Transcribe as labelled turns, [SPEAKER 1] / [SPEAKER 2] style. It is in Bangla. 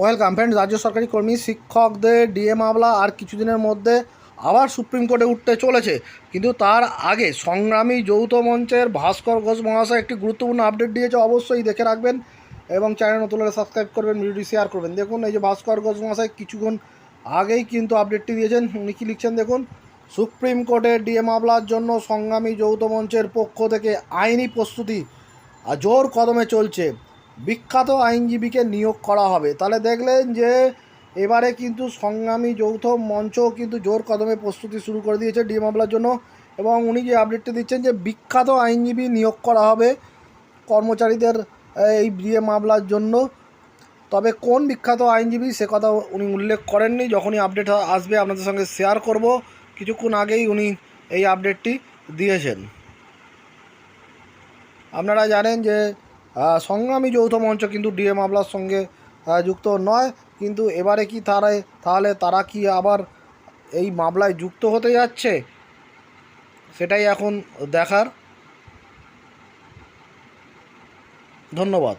[SPEAKER 1] ওয়েলকাম ফ্রেন্ড রাজ্য সরকারি কর্মী, শিক্ষকদের ডিএ মামলা আর কিছুদিনের মধ্যে আবার সুপ্রিম কোর্টে উঠতে চলেছে। কিন্তু তার আগে সংগ্রামী যৌথ মঞ্চের ভাস্কর ঘোষ মহাশয় একটি গুরুত্বপূর্ণ আপডেট দিয়েছে, অবশ্যই দেখে রাখবেন এবং চ্যানেল নতুন সাবস্ক্রাইব করবেন, ভিডিওটি শেয়ার করবেন। দেখুন, এই যে ভাস্কর ঘোষ মহাশয় কিছুক্ষণ আগেই কিন্তু আপডেটটি দিয়েছেন। উনি কী লিখছেন দেখুন? সুপ্রিম কোর্টের ডিএ মামলার জন্য সংগ্রামী যৌথ মঞ্চের পক্ষ থেকে আইনি প্রস্তুতি জোর কদমে চলছে। বিখ্যাত আইনজীবীকে নিয়োগ করা হবে। তাহলে দেখলেন যে এবারে কিন্তু সংগ্রামী যৌথ মঞ্চ কিন্তু জোর কদমে প্রস্তুতি শুরু করে দিয়েছে ডি মামলার জন্য এবং উনি যে আপডেটটি দিচ্ছেন যে বিখ্যাত আইনজীবী নিয়োগ করা হবে কর্মচারীদের এই বিয়ে মামলার জন্য। তবে কোন বিখ্যাত আইনজীবী সে কথা উনি উল্লেখ করেননি। যখনই আপডেট আসবে আপনাদের সঙ্গে শেয়ার করব। কিছুক্ষণ আগেই উনি এই আপডেটটি দিয়েছেন। আপনারা জানেন যে সংগ্রামী যৌথ মঞ্চ কিন্তু ডিএ মামলার সঙ্গে যুক্ত নয়। কিন্তু এবারে কি তারাই, তাহলে তারা কি আবার এই মামলায় যুক্ত হতে যাচ্ছে? সেটাই এখন দেখার। ধন্যবাদ।